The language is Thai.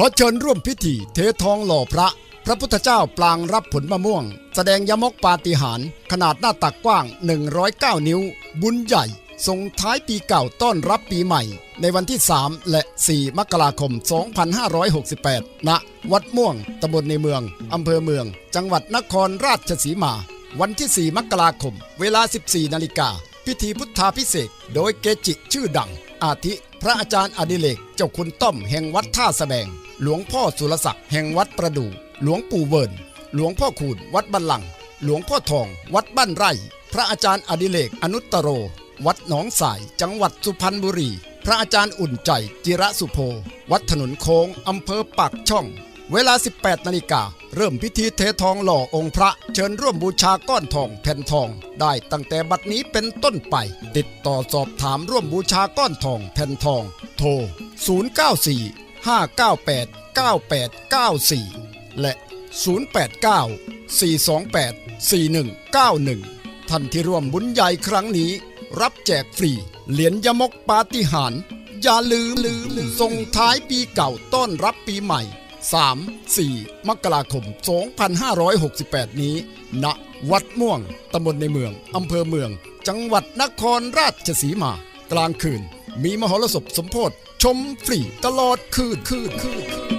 ขอเชิญร่วมพิธีเททองหล่อพระ พระพุทธเจ้าปลางรับผลมะม่วง แสดงยมกปาฏิหาริย์ขนาดหน้าตักกว้าง 109 นิ้ว บุญใหญ่ส่งท้ายปีเก่าต้อนรับปีใหม่ ในวันที่ 3 และ 4 มกราคม 2568 ณ วัดม่วงตำบลในเมือง อำเภอเมือง จังหวัดนครราชสีมา วันที่ 4 มกราคม เวลา 14 นาฬิกา พิธีพุทธาพิเศษ โดยเกจิชื่อดัง อาทิ พระอาจารย์อดิเลกเจ้าคุณต้อมแห่งวัดท่าสแสบงหลวงพ่อสุรศักดิ์แห่งวัดประดู่หลวงปู่เวิร์นหลวงพ่อคูณวัดบันลัง หลวงพ่อทอง วัดบ้านไร่ พระอาจารย์อดิเลกอนุตตโร วัดหนองสาย จังหวัดสุพรรณบุรี พระอาจารย์อุ่นใจจิระสุโพวัดถนนโค้งอำเภอปากช่อง เวลา 18นาฬิกาเริ่มพิธีเททองหล่อองค์พระ เชิญร่วมบูชาก้อนทองแผ่นทอง ได้ตั้งแต่บัดนี้เป็นต้นไป ติดต่อสอบถามร่วมบูชาก้อนทองแผ่นทอง โทร 094 598 9894 และ 089 428 4191 ท่านที่ร่วมบุญใหญ่ครั้งนี้ รับแจกฟรี เหรียญยมกปาฏิหารย์อย่าลืมลืมส่งท้ายปีเก่าต้อนรับปีใหม่ 3 4 มกราคม 2568 นี้ ณ วัดม่วง ตำบลในเมือง อำเภอเมือง จังหวัดนครราชสีมา กลางคืน มีมหรสพสมโพธชมฟรีตลอดคืนคืนคืนคืน